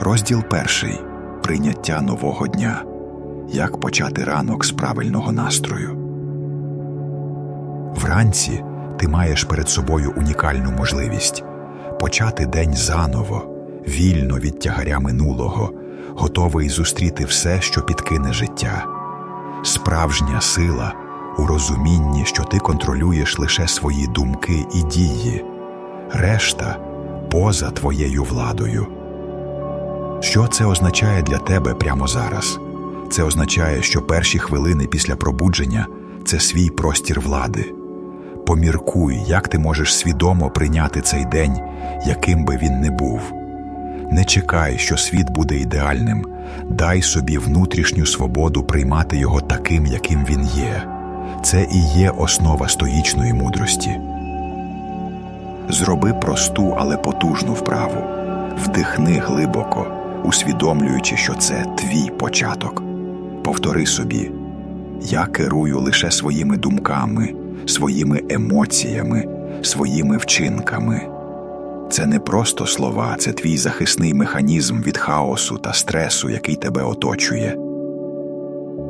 Розділ перший прийняття нового дня. Як почати ранок з правильного настрою. Вранці ти маєш перед собою унікальну можливість почати день заново, вільно від тягаря минулого, готовий зустріти все, що підкине життя. Справжня сила у розумінні, що ти контролюєш лише свої думки і дії, решта поза твоєю владою. Що це означає для тебе прямо зараз? Це означає, що перші хвилини після пробудження це свій простір влади. Поміркуй, як ти можеш свідомо прийняти цей день, яким би він не був. Не чекай, що світ буде ідеальним, дай собі внутрішню свободу приймати його таким, яким він є. Це і є основа стоїчної мудрості. Зроби просту, але потужну вправу. Вдихни глибоко, усвідомлюючи, що це твій початок. Повтори собі: я керую лише своїми думками, своїми емоціями, своїми вчинками. Це не просто слова, це твій захисний механізм від хаосу та стресу, який тебе оточує.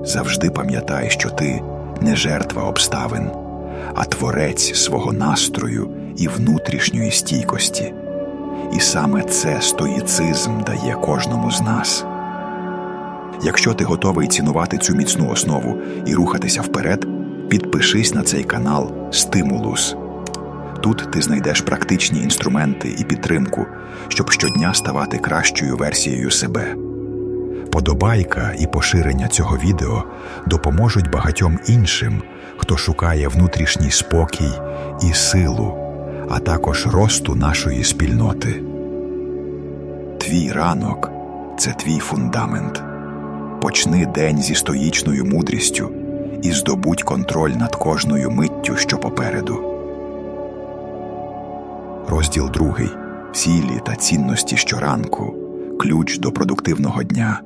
Завжди пам'ятай, що ти не жертва обставин, а творець свого настрою і внутрішньої стійкості. І саме це стоїцизм дає кожному з нас. Якщо ти готовий цінувати цю міцну основу і рухатися вперед, підпишись на цей канал Стимулус. Тут ти знайдеш практичні інструменти і підтримку, щоб щодня ставати кращою версією себе. Подобайка і поширення цього відео допоможуть багатьом іншим, хто шукає внутрішній спокій і силу, а також росту нашої спільноти. Твій ранок це твій фундамент. Почни день зі стоїчною мудрістю і здобудь контроль над кожною миттю, що попереду. Розділ другий. Цілі та цінності щоранку. Ключ до продуктивного дня.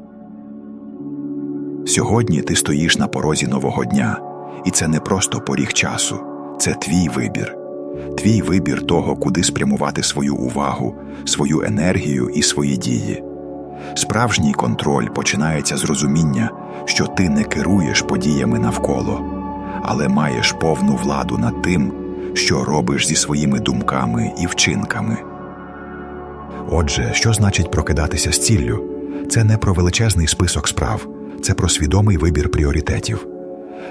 Сьогодні ти стоїш на порозі нового дня, і це не просто поріг часу, це твій вибір. Твій вибір того, куди спрямувати свою увагу, свою енергію і свої дії. Справжній контроль починається з розуміння, що ти не керуєш подіями навколо, але маєш повну владу над тим, що робиш зі своїми думками і вчинками. Отже, що значить прокидатися з ціллю? Це не про величезний список справ, це про свідомий вибір пріоритетів.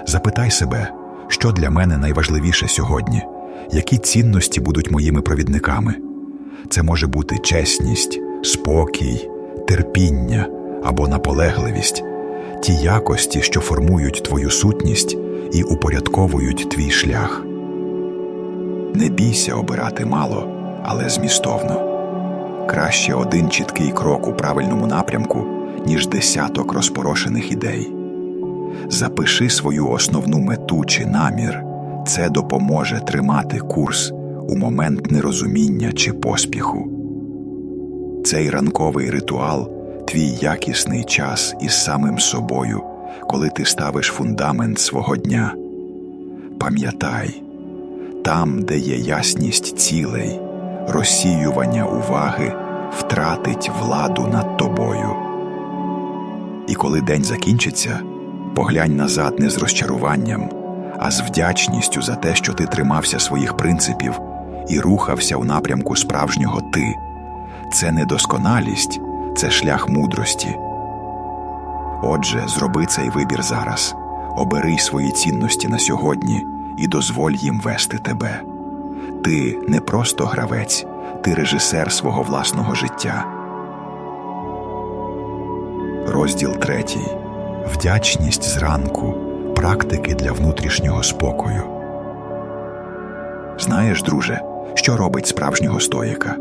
Запитай себе, що для мене найважливіше сьогодні, які цінності будуть моїми провідниками. Це може бути чесність, спокій, терпіння або наполегливість, ті якості, що формують твою сутність і упорядковують твій шлях. Не бійся обирати мало, але змістовно. Краще один чіткий крок у правильному напрямку, ніж десяток розпорошених ідей. Запиши свою основну мету чи намір, це допоможе тримати курс у момент нерозуміння чи поспіху. Цей ранковий ритуал твій якісний час із самим собою, коли ти ставиш фундамент свого дня. Пам'ятай, там, де є ясність цілей, розсіювання уваги втратить владу над тобою. І коли день закінчиться, поглянь назад не з розчаруванням, а з вдячністю за те, що ти тримався своїх принципів і рухався у напрямку справжнього ти. Це не досконалість, це шлях мудрості. Отже, зроби цей вибір зараз, обери свої цінності на сьогодні і дозволь їм вести тебе. Ти не просто гравець, ти режисер свого власного життя. Розділ третій. Вдячність зранку. Практики для внутрішнього спокою. Знаєш, друже, що робить справжнього стоїка?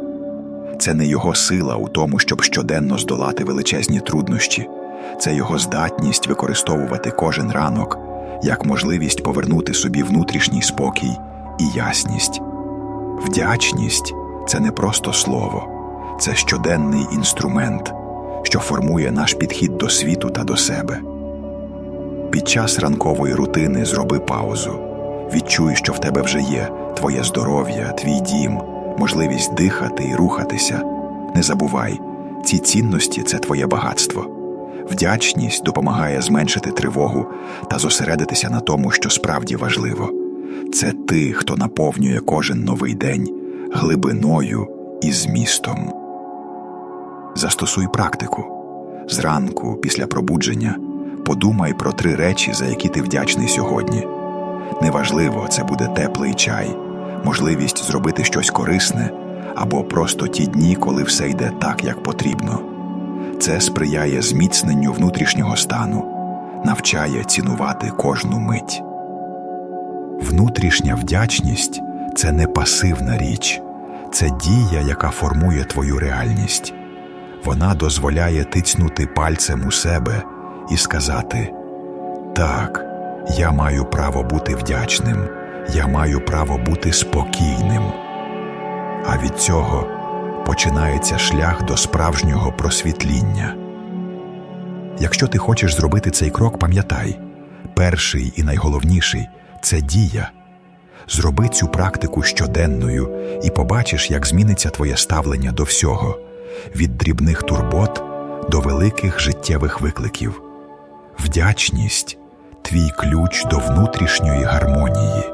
Це не його сила у тому, щоб щоденно здолати величезні труднощі, це його здатність використовувати кожен ранок як можливість повернути собі внутрішній спокій і ясність. Вдячність це не просто слово, це щоденний інструмент, що формує наш підхід до світу та до себе. Під час ранкової рутини зроби паузу. Відчуй, що в тебе вже є твоє здоров'я, твій дім, можливість дихати і рухатися. Не забувай, Ці цінності це твоє багатство. Вдячність допомагає зменшити тривогу та зосередитися на тому, що справді важливо. Це ти, хто наповнює кожен новий день глибиною і змістом. Застосуй практику. Зранку, після пробудження, подумай про три речі, за які ти вдячний сьогодні. Неважливо, це буде теплий чай, можливість зробити щось корисне або просто ті дні, коли все йде так, як потрібно. Це сприяє зміцненню внутрішнього стану, навчає цінувати кожну мить. Внутрішня вдячність це не пасивна річ, це дія, яка формує твою реальність. Вона дозволяє тицнути пальцем у себе і сказати: Так, я маю право бути вдячним, я маю право бути спокійним. А від цього починається шлях до справжнього просвітління. Якщо ти хочеш зробити цей крок, пам'ятай перший і найголовніший це дія. Зроби цю практику щоденною і побачиш, як зміниться твоє ставлення до всього від дрібних турбот до великих життєвих викликів. Вдячність твій ключ до внутрішньої гармонії.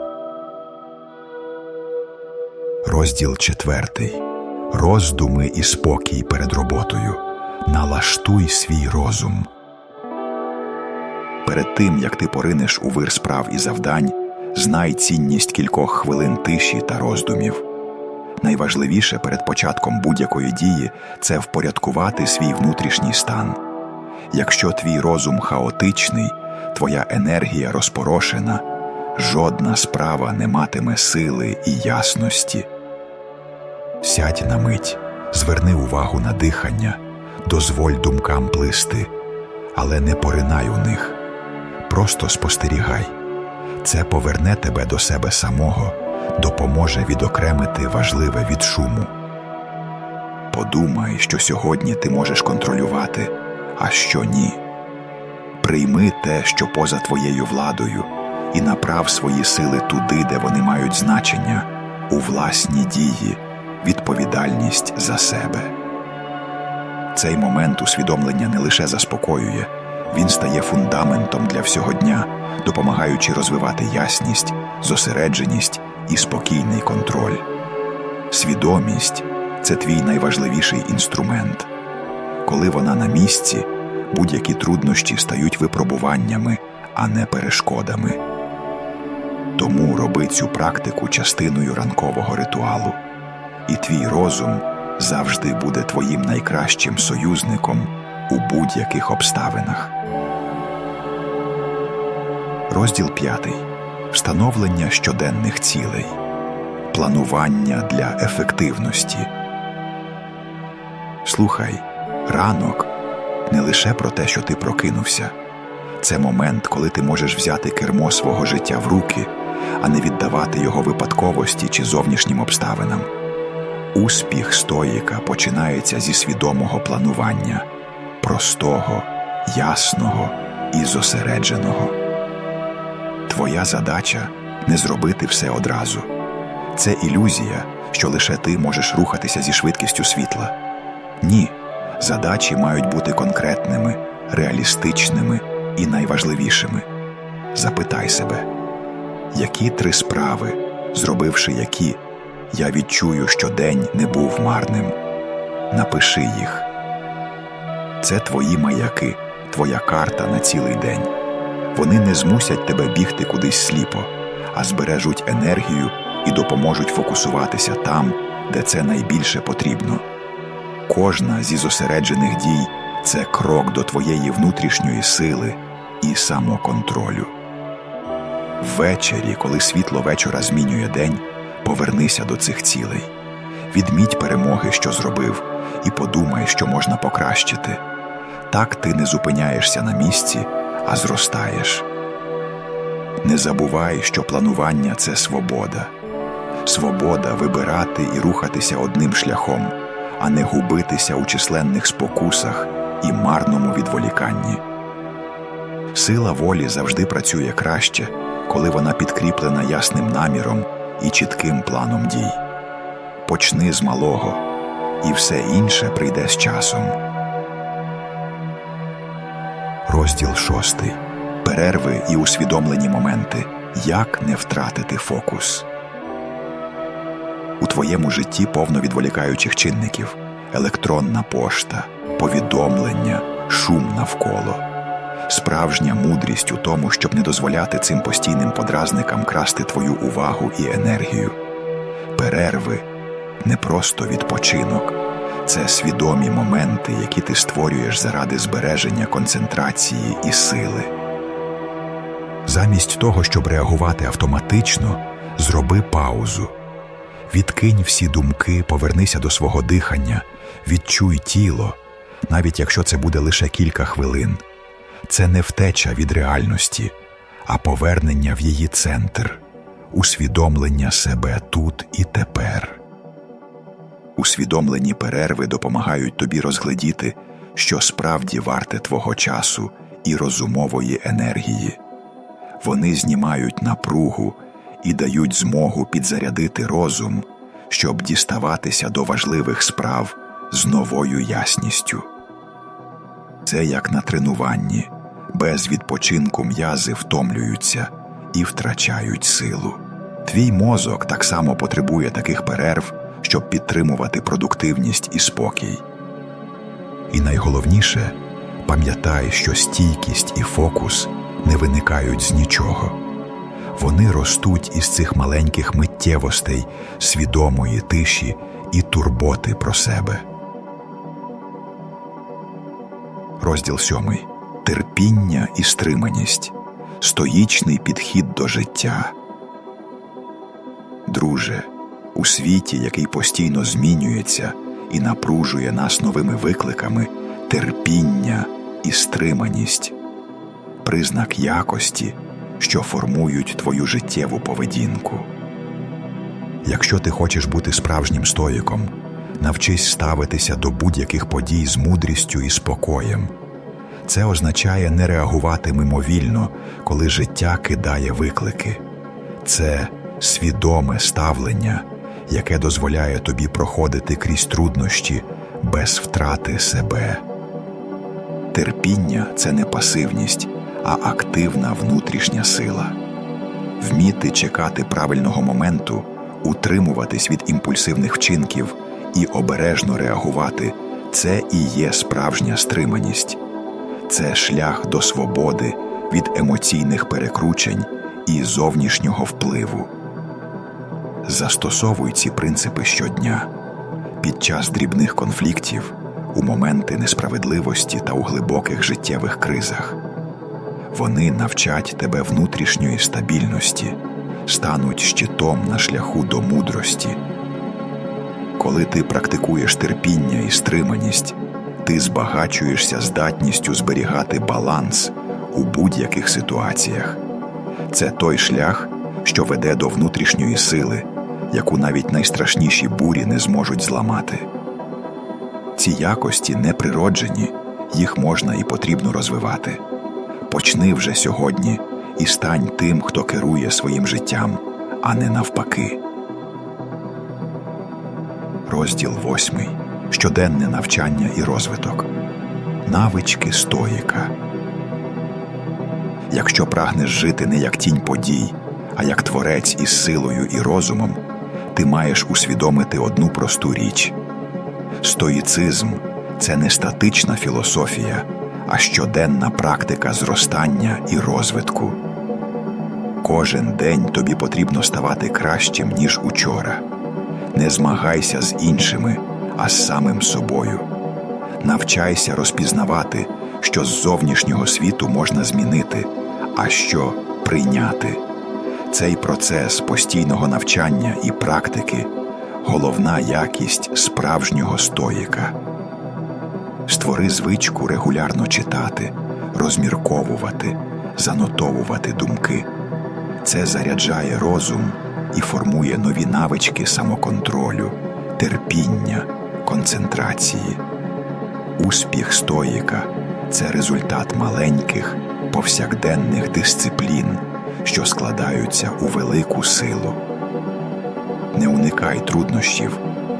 Розділ четвертий. Роздуми і спокій перед роботою. Налаштуй свій розум. Перед тим як ти поринеш у вир справ і завдань, знай цінність кількох хвилин тиші та роздумів. Найважливіше перед початком будь-якої дії це впорядкувати свій внутрішній стан. Якщо твій розум хаотичний, твоя енергія розпорошена, жодна справа не матиме сили і ясності. Сядь на мить, зверни увагу на дихання, дозволь думкам плисти, але не поринай у них. Просто спостерігай. Це поверне тебе до себе самого, допоможе відокремити важливе від шуму. Подумай, що сьогодні ти можеш контролювати, а що ні. Прийми те, що поза твоєю владою, і направ свої сили туди, де вони мають значення, у власні дії, відповідальність за себе. Цей момент усвідомлення не лише заспокоює, він стає фундаментом для всього дня, допомагаючи розвивати ясність, зосередженість і спокійний контроль. Свідомість це твій найважливіший інструмент. Коли вона на місці, будь-які труднощі стають випробуваннями, а не перешкодами. Тому роби цю практику частиною ранкового ритуалу, і твій розум завжди буде твоїм найкращим союзником у будь-яких обставинах. Розділ 5. Встановлення щоденних цілей. Планування для ефективності. Слухай, ранок не лише про те, що ти прокинувся. Це момент, коли ти можеш взяти кермо свого життя в руки, а не віддавати його випадковості чи зовнішнім обставинам. Успіх стоїка починається зі свідомого планування, простого, ясного і зосередженого. Твоя задача не зробити все одразу. Це ілюзія, що лише ти можеш рухатися зі швидкістю світла. Ні, задачі мають бути конкретними, реалістичними і найважливішими. Запитай себе, які три справи, зробивши які, я відчую, що день не був марним. Напиши їх. Це твої маяки, твоя карта на цілий день. Вони не змусять тебе бігти кудись сліпо, а збережуть енергію і допоможуть фокусуватися там, де це найбільше потрібно. Кожна зі зосереджених дій це крок до твоєї внутрішньої сили і самоконтролю. Ввечері, коли світло вечора змінює день, повернися до цих цілей. Відміть перемоги, що зробив, і подумай, що можна покращити. Так ти не зупиняєшся на місці, а зростаєш. Не забувай, що планування це свобода. Свобода вибирати і рухатися одним шляхом, а не губитися у численних спокусах і марному відволіканні. Сила волі завжди працює краще, коли вона підкріплена ясним наміром і чітким планом дій. Почни з малого, і все інше прийде з часом. Розділ шостий. Перерви і усвідомлені моменти. Як не втратити фокус. У твоєму житті повно відволікаючих чинників: електронна пошта, повідомлення, шум навколо. Справжня мудрість у тому, щоб не дозволяти цим постійним подразникам красти твою увагу і енергію. Перерви не просто відпочинок, це свідомі моменти, які ти створюєш заради збереження концентрації і сили. Замість того, щоб реагувати автоматично, зроби паузу. Відкинь всі думки, повернися до свого дихання, відчуй тіло, навіть якщо це буде лише кілька хвилин. Це не втеча від реальності, а повернення в її центр, усвідомлення себе тут і тепер. Усвідомлені перерви допомагають тобі розгледіти, що справді варте твого часу і розумової енергії. Вони знімають напругу і дають змогу підзарядити розум, щоб діставатися до важливих справ з новою ясністю. Це як на тренуванні, без відпочинку м'язи втомлюються і втрачають силу. Твій мозок так само потребує таких перерв, щоб підтримувати продуктивність і спокій. І найголовніше пам'ятай, що стійкість і фокус не виникають з нічого. Вони ростуть із цих маленьких миттєвостей, свідомої тиші і турботи про себе. Розділ сьомий. Терпіння і стриманість. Стоїчний підхід до життя. Друже, у світі, який постійно змінюється і напружує нас новими викликами, терпіння і стриманість признак якості, що формують твою життєву поведінку. Якщо ти хочеш бути справжнім стоїком, навчись ставитися до будь-яких подій з мудрістю і спокоєм. Це означає не реагувати мимовільно, коли життя кидає виклики. Це свідоме ставлення, яке дозволяє тобі проходити крізь труднощі без втрати себе. Терпіння це не пасивність, а активна внутрішня сила. Вміти чекати правильного моменту, утримуватись від імпульсивних вчинків і обережно реагувати це і є справжня стриманість, це шлях до свободи від емоційних перекручень і зовнішнього впливу. Застосовуй ці принципи щодня під час дрібних конфліктів, у моменти несправедливості та у глибоких життєвих кризах. Вони навчать тебе внутрішньої стабільності, стануть щитом на шляху до мудрості. Коли ти практикуєш терпіння і стриманість, ти збагачуєшся здатністю зберігати баланс у будь-яких ситуаціях. Це той шлях, що веде до внутрішньої сили, яку навіть найстрашніші бурі не зможуть зламати. Ці якості неприроджені, їх можна і потрібно розвивати. Почни вже сьогодні і стань тим, хто керує своїм життям, а не навпаки. Розділ восьмий. Щоденне навчання і розвиток. Навички стоїка. Якщо прагнеш жити не як тінь подій, а як творець із силою і розумом, ти маєш усвідомити одну просту річ: стоїцизм це не статична філософія а щоденна практика зростання і розвитку. Кожен день тобі потрібно ставати кращим, ніж учора. Не змагайся з іншими, а з самим собою. Навчайся розпізнавати, що з зовнішнього світу можна змінити, а що прийняти. Цей процес постійного навчання і практики головна якість справжнього стоїка. Створи звичку регулярно читати, розмірковувати, занотовувати думки. Це заряджає розум і формує нові навички самоконтролю, терпіння, концентрації. Успіх стоїка це результат маленьких, повсякденних дисциплін, що складаються у велику силу. Не уникай труднощів,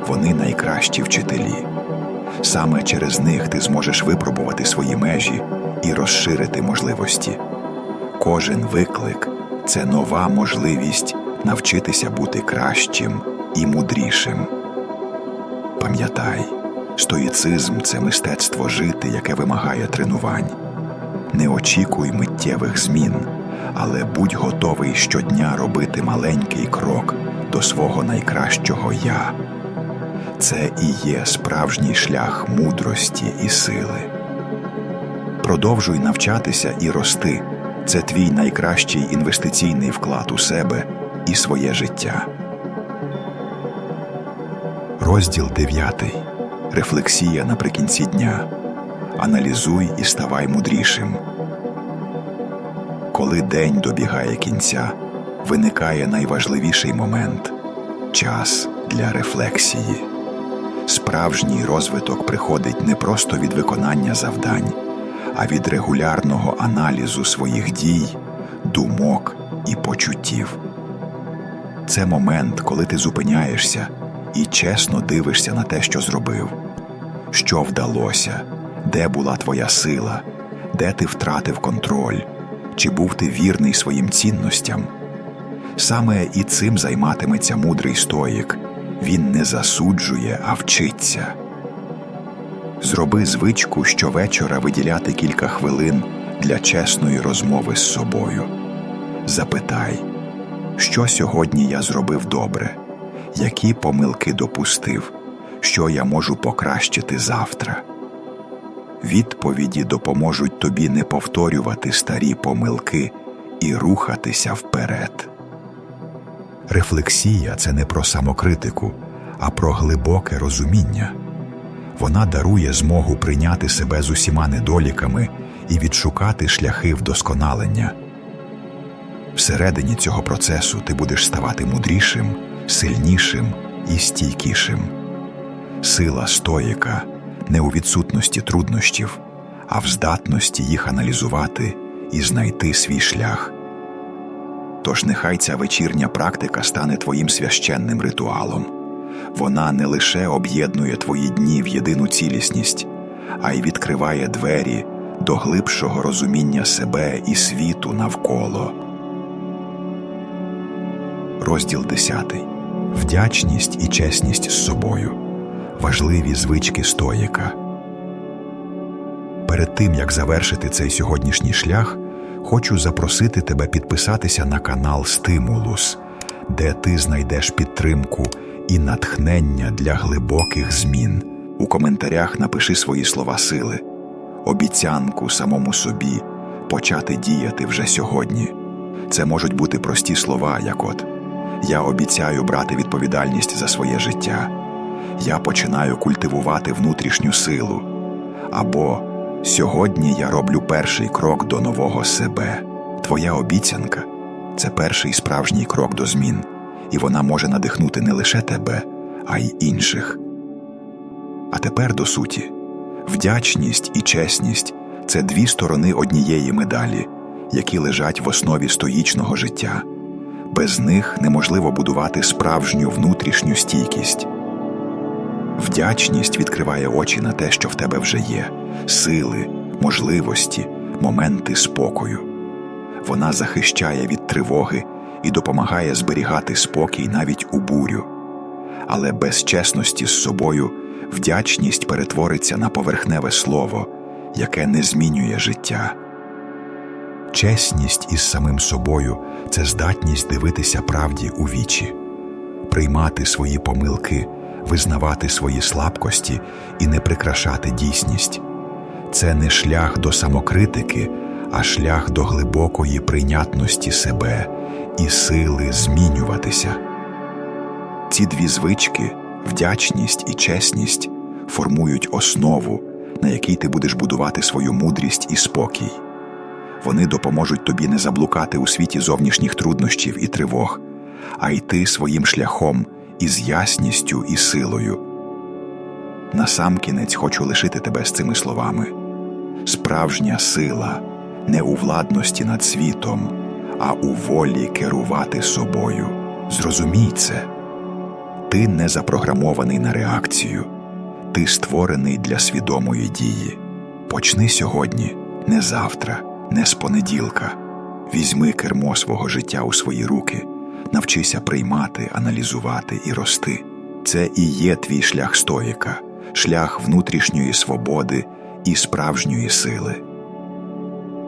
вони найкращі вчителі. Саме через них ти зможеш випробувати свої межі і розширити можливості. Кожен виклик це нова можливість навчитися бути кращим і мудрішим. Пам'ятай, стоїцизм це мистецтво жити, яке вимагає тренувань. Не очікуй миттєвих змін, але будь готовий щодня робити маленький крок до свого найкращого я. Це і є справжній шлях мудрості і сили. Продовжуй навчатися і рости. Це твій найкращий інвестиційний вклад у себе і своє життя. Розділ 9. Рефлексія наприкінці дня. Аналізуй і ставай мудрішим. Коли день добігає кінця, виникає найважливіший момент час для рефлексії. Справжній розвиток приходить не просто від виконання завдань, а від регулярного аналізу своїх дій, думок і почуттів. Це момент, коли ти зупиняєшся і чесно дивишся на те, що зробив, що вдалося, де була твоя сила, де ти втратив контроль, чи був ти вірний своїм цінностям. Саме і цим займатиметься мудрий стоїк. Він не засуджує, а вчиться. Зроби звичку щовечора виділяти кілька хвилин для чесної розмови з собою. Запитай, що сьогодні я зробив добре, які помилки допустив, що я можу покращити завтра. Відповіді допоможуть тобі не повторювати старі помилки і рухатися вперед. Рефлексія це не про самокритику, а про глибоке розуміння. Вона дарує змогу прийняти себе з усіма недоліками і відшукати шляхи вдосконалення. Всередині цього процесу ти будеш ставати мудрішим, сильнішим і стійкішим. Сила стоїка не у відсутності труднощів, а в здатності їх аналізувати і знайти свій шлях. Тож нехай ця вечірня практика стане твоїм священним ритуалом. Вона не лише об'єднує твої дні в єдину цілісність, а й відкриває двері до глибшого розуміння себе і світу навколо. Розділ 10. Вдячність і чесність з собою. Важливі звички стоїка. Перед тим як завершити цей сьогоднішній шлях, хочу запросити тебе підписатися на канал Стимулус, де ти знайдеш підтримку і натхнення для глибоких змін. У коментарях напиши свої слова сили, обіцянку самому собі почати діяти вже сьогодні. Це можуть бути прості слова, як от Я обіцяю брати відповідальність за своє життя, я починаю культивувати внутрішню силу. Або Сьогодні я роблю перший крок до нового себе. Твоя обіцянка це перший справжній крок до змін і вона може надихнути не лише тебе, а й інших. А тепер до суті вдячність і чесність це дві сторони однієї медалі, які лежать в основі стоїчного життя. Без них неможливо будувати справжню внутрішню стійкість. Вдячність відкриває очі на те, що в тебе вже є, сили, можливості, моменти спокою. Вона захищає від тривоги і допомагає зберігати спокій навіть у бурю. Але без чесності з собою вдячність перетвориться на поверхневе слово, яке не змінює життя. Чесність із самим собою це здатність дивитися правді у вічі, приймати свої помилки, визнавати свої слабкості і не прикрашати дійсність. Це не шлях до самокритики, а шлях до глибокої прийнятності себе і сили змінюватися. Ці дві звички, вдячність і чесність, формують основу, на якій ти будеш будувати свою мудрість і спокій. Вони допоможуть тобі не заблукати у світі зовнішніх труднощів і тривог, а йти своїм шляхом із ясністю і силою. Насамкінець хочу лишити тебе з цими словами справжня сила не у владності над світом, а у волі керувати собою. Зрозумій це. Ти не запрограмований на реакцію, ти створений для свідомої дії. Почни сьогодні, не завтра, не з понеділка. Візьми кермо свого життя у свої руки, навчися приймати, аналізувати і рости. Це і є твій шлях стоїка, шлях внутрішньої свободи і справжньої сили.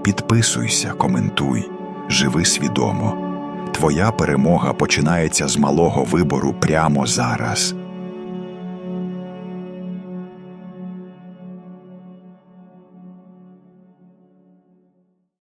Підписуйся, коментуй, живи свідомо. Твоя перемога починається з малого вибору прямо зараз.